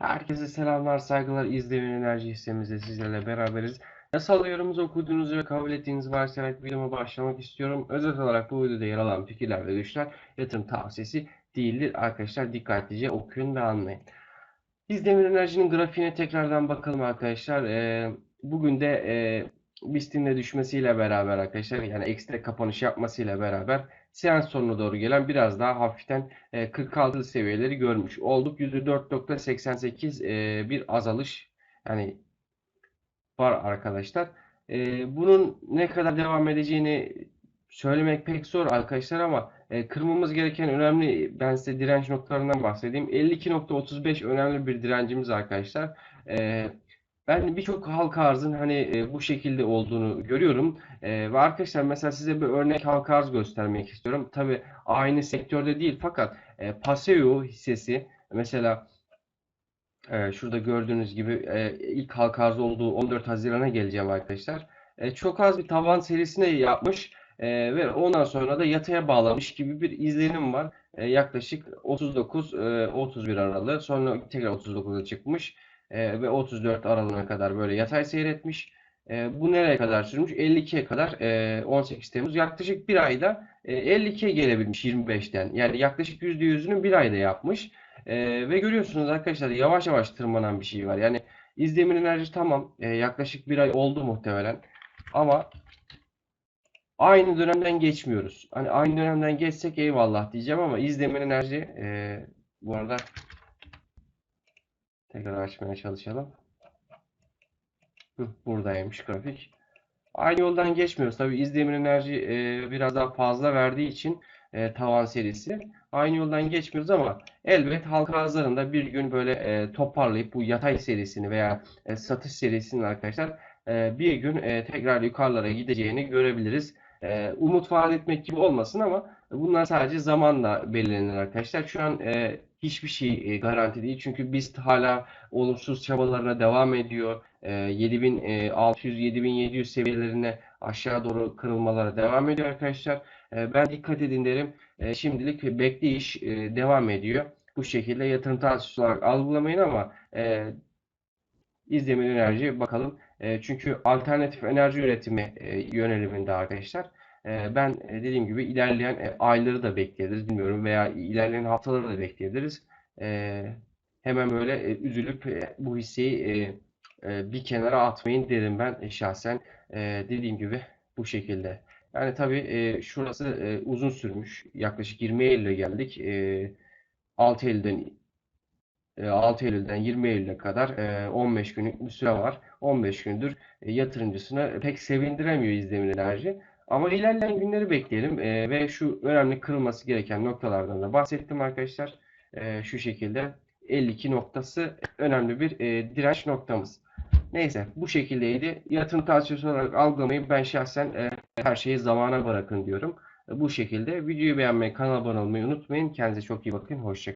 Herkese selamlar, saygılar. İzleyen enerji hissemizde sizlerle beraberiz. Yasal yorumunuzu okuduğunuzu ve kabul ettiğiniz varsayarak videoma başlamak istiyorum. Özet olarak bu videoda yer alan fikirler ve görüşler yatırım tavsiyesi değildir. Arkadaşlar dikkatlice okuyun ve anlayın. Biz Demir Enerji'nin grafiğine tekrardan bakalım arkadaşlar. Ee, bugün de e, BIST'in düşmesiyle beraber arkadaşlar yani ekstra kapanış yapmasıyla beraber seans sonuna doğru gelen biraz daha hafiften e, 46 seviyeleri görmüş olduk. %4.88 e, bir azalış yani var arkadaşlar. E, bunun ne kadar devam edeceğini söylemek pek zor arkadaşlar ama e, kırmamız gereken önemli ben size direnç noktalarından bahsedeyim. 52.35 önemli bir direncimiz arkadaşlar. E, ben birçok halka arzın hani e, bu şekilde olduğunu görüyorum. E, ve arkadaşlar mesela size bir örnek halka arz göstermek istiyorum. Tabii aynı sektörde değil fakat e, Paseo hissesi mesela e, şurada gördüğünüz gibi e, ilk halka arz olduğu 14 Haziran'a geleceğim arkadaşlar. E, çok az bir tavan serisine yapmış e, ve ondan sonra da yataya bağlamış gibi bir izlenim var. E, yaklaşık 39 e, 31 aralığı sonra tekrar 39'a çıkmış e, ve 34 aralığına kadar böyle yatay seyretmiş. E, bu nereye kadar sürmüş? 52'ye kadar e, 18 Temmuz yaklaşık bir ayda e, 52'ye gelebilmiş 25'ten. Yani yaklaşık %100'ünü bir ayda yapmış. E, ve görüyorsunuz arkadaşlar yavaş yavaş tırmanan bir şey var. Yani İzdemir Enerji tamam e, yaklaşık bir ay oldu muhtemelen. Ama aynı dönemden geçmiyoruz. Hani aynı dönemden geçsek eyvallah diyeceğim ama İzdemir Enerji e, bu arada tekrar açmaya çalışalım. Buradaymış grafik. Aynı yoldan geçmiyoruz. Tabii İzdemir Enerji e, biraz daha fazla verdiği için e, tavan serisi. Aynı yoldan geçmiyoruz ama elbet halka arzlarında bir gün böyle e, toparlayıp bu yatay serisini veya e, satış serisini arkadaşlar e, bir gün e, tekrar yukarılara gideceğini görebiliriz. E, umut vaat etmek gibi olmasın ama bunlar sadece zamanla belirlenir arkadaşlar. Şu an e, hiçbir şey e, garanti değil. Çünkü BIST hala olumsuz çabalarına devam ediyor. E, 7600-7700 seviyelerine aşağı doğru kırılmalara devam ediyor arkadaşlar. E, ben dikkat edin derim. E, şimdilik bekleyiş e, devam ediyor. Bu şekilde yatırım tavsiyesi olarak algılamayın ama e, İzdemir Enerji bakalım. E, çünkü alternatif enerji üretimi e, yöneliminde arkadaşlar. E, ben e, dediğim gibi ilerleyen ayları da bekleyebiliriz bilmiyorum veya ilerleyen haftaları da bekleyebiliriz. Hemen böyle üzülüp bu hisseyi bir kenara atmayın derim ben şahsen. Dediğim gibi bu şekilde. Yani tabii şurası uzun sürmüş. Yaklaşık 20 Eylül'e geldik. E, 6 Eylül'den 6 Eylül'den 20 Eylül'e kadar e, 15 günlük bir süre var. 15 gündür e, yatırımcısını pek sevindiremiyor İzdemir Enerji. Ama ilerleyen günleri bekleyelim E, ve şu önemli kırılması gereken noktalardan da bahsettim arkadaşlar. E, şu şekilde 52 noktası önemli bir e, direnç noktamız. Neyse bu şekildeydi. Yatırım tavsiyesi olarak algılamayı ben şahsen e, her şeyi zamana bırakın diyorum. E, bu şekilde videoyu beğenmeyi, kanala abone olmayı unutmayın. Kendinize çok iyi bakın. Hoşçakalın.